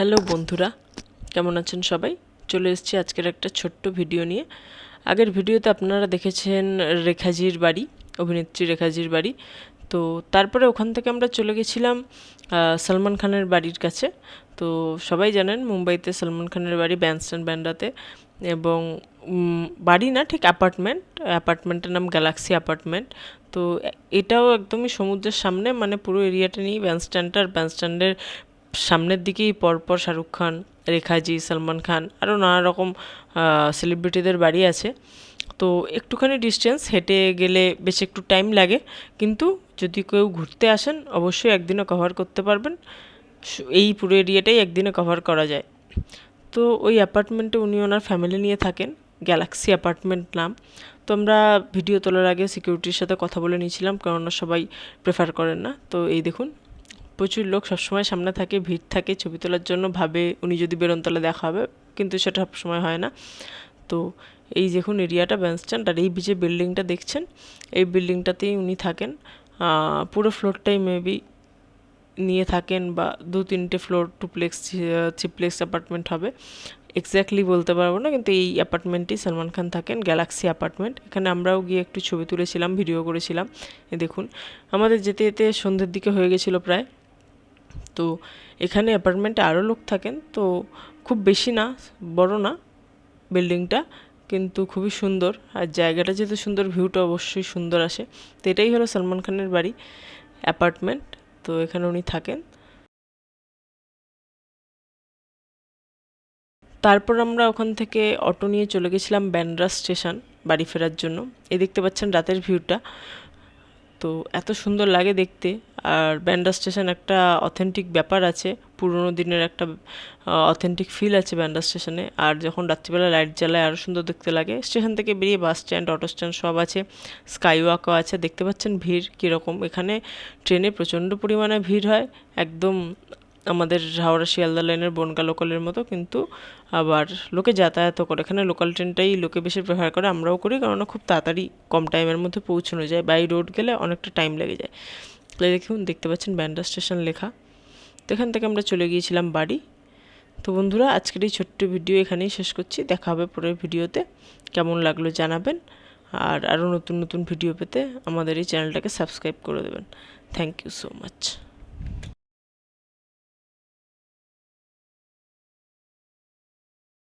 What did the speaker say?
Hello বন্ধুরা, কেমন আছেন সবাই? চলে এসেছি আজকের একটা ছোট্ট ভিডিও নিয়ে। আগের ভিডিওতে আপনারা দেখেছেন রেখাজির বাড়ি, অভিনেত্রী রেখাজির বাড়ি। তো তারপরে ওখান থেকে আমরা চলে গেছিলাম সলমান খানের বাড়ির কাছে। তো সবাই জানেন, মুম্বাইতে সলমান খানের বাড়ি ব্যান্ডস্ট্যান্ড ব্যান্ডাতে। এবং বাড়ি না, ঠিক অ্যাপার্টমেন্ট, অ্যাপার্টমেন্টের নাম গ্যালাক্সি অ্যাপার্টমেন্ট। তো এটাও একদমই সমুদ্রের সামনে মানে পুরো এরিয়াটা নিয়েই ব্যান্ডস্ট্যান্ডটা আর ব্যান্ডস্ট্যান্ডের সামনের দিকেই পরপর শাহরুখ খান রেখাজি সলমান খান আরও নানা রকম সেলিব্রিটিদের বাড়ি আছে। তো একটুখানি ডিস্টেন্স হেঁটে গেলে বেশ একটু টাইম লাগে। কিন্তু যদি কেউ ঘুরতে আসেন, অবশ্যই একদিনও কভার করতে পারবেন। এই পুরো এরিয়াটাই একদিনে কভার করা যায়। তো ওই অ্যাপার্টমেন্টে উনি ওনার ফ্যামিলি নিয়ে থাকেন গ্যালাক্সি অ্যাপার্টমেন্ট নাম। তো আমরা ভিডিও তোলার আগে সিকিউরিটির সাথে কথা বলে নিয়েছিলাম, কেননা সবাই প্রেফার করেন না। তো এই দেখুন প্রচুর লোক সবসময় সামনে থাকে, ভিড় থাকে, ছবি তোলার জন্য ভাবে উনি যদি বেরোন তাহলে দেখা হবে, কিন্তু সেটা সবসময় হয় না। তো এই দেখুন এরিয়াটা ব্যান্ডস্ট্যান্ড আর এই যে বিল্ডিংটা দেখছেন, এই বিল্ডিংটাতেই উনি থাকেন। পুরো ফ্লোরটাই মেবি নিয়ে থাকেন বা দু তিনটে ফ্লোর, টুপ্লেক্স থ্রিপ্লেক্স অ্যাপার্টমেন্ট হবে। এক্স্যাক্টলি বলতে পারব না, কিন্তু এই অ্যাপার্টমেন্টেই সলমান খান থাকেন, গ্যালাক্সি অ্যাপার্টমেন্ট। এখানে আমরাও গিয়ে একটু ছবি তুলেছিলাম, ভিডিও করেছিলাম। দেখুন, আমাদের যেতে যেতে সন্ধ্যের দিকে হয়ে গেছিল প্রায়। তো এখানে অ্যাপার্টমেন্টে আরও লোক থাকেন, তো খুব বেশি না, বড় না বিল্ডিংটা কিন্তু খুবই সুন্দর। আর জায়গাটা যেহেতু সুন্দর ভিউটা অবশ্যই সুন্দর আসে। তো এটাই হলো সলমান খানের বাড়ি অ্যাপার্টমেন্ট তো এখানে উনি থাকেন। তারপর আমরা ওখান থেকে অটো নিয়ে চলে গেছিলাম ব্যান্ড্রা স্টেশন, বাড়ি ফেরার জন্য। এই দেখতে পাচ্ছেন রাতের ভিউটা তো এত সুন্দর লাগে দেখতে। আর ব্যান্ডা স্টেশন একটা অথেন্টিক ব্যাপার আছে, পুরোনো দিনের একটা অথেন্টিক ফিল আছে ব্যান্ডা স্টেশনে। আর যখন রাত্রিবেলা লাইট জ্বালায় আরও সুন্দর দেখতে লাগে। স্টেশন থেকে বেরিয়ে বাস স্ট্যান্ড অটো স্ট্যান্ড সব আছে স্কাই ওয়াকও আছে। দেখতে পাচ্ছেন ভিড় কীরকম। এখানে ট্রেনে প্রচণ্ড পরিমাণে ভিড় হয়। একদম আমাদের হাওড়া শিয়ালদা লাইনের বনগা লোকালের মতো। কিন্তু আবার লোকে যাতায়াতও করে। এখানে লোকাল ট্রেনটাই লোকে বেশি প্রেফার করে, আমরাও করি। কারণ খুব তাড়াতাড়ি কম টাইমের মধ্যে পৌঁছানো যায়। বাই রোড গেলে অনেকটা টাইম লেগে যায়। তাহলে দেখুন দেখতে পাচ্ছেন ব্যান্ডা স্টেশন লেখা। তো এখান থেকে আমরা চলে গিয়েছিলাম বাড়ি। তো বন্ধুরা, আজকের এই ছোট্ট ভিডিও এখানেই শেষ করছি। দেখা হবে পরের ভিডিওতে। কেমন লাগল জানাবেন। আর আরও নতুন নতুন ভিডিও পেতে আমাদের এই চ্যানেলটাকে সাবস্ক্রাইব করে দেবেন। Thank you so much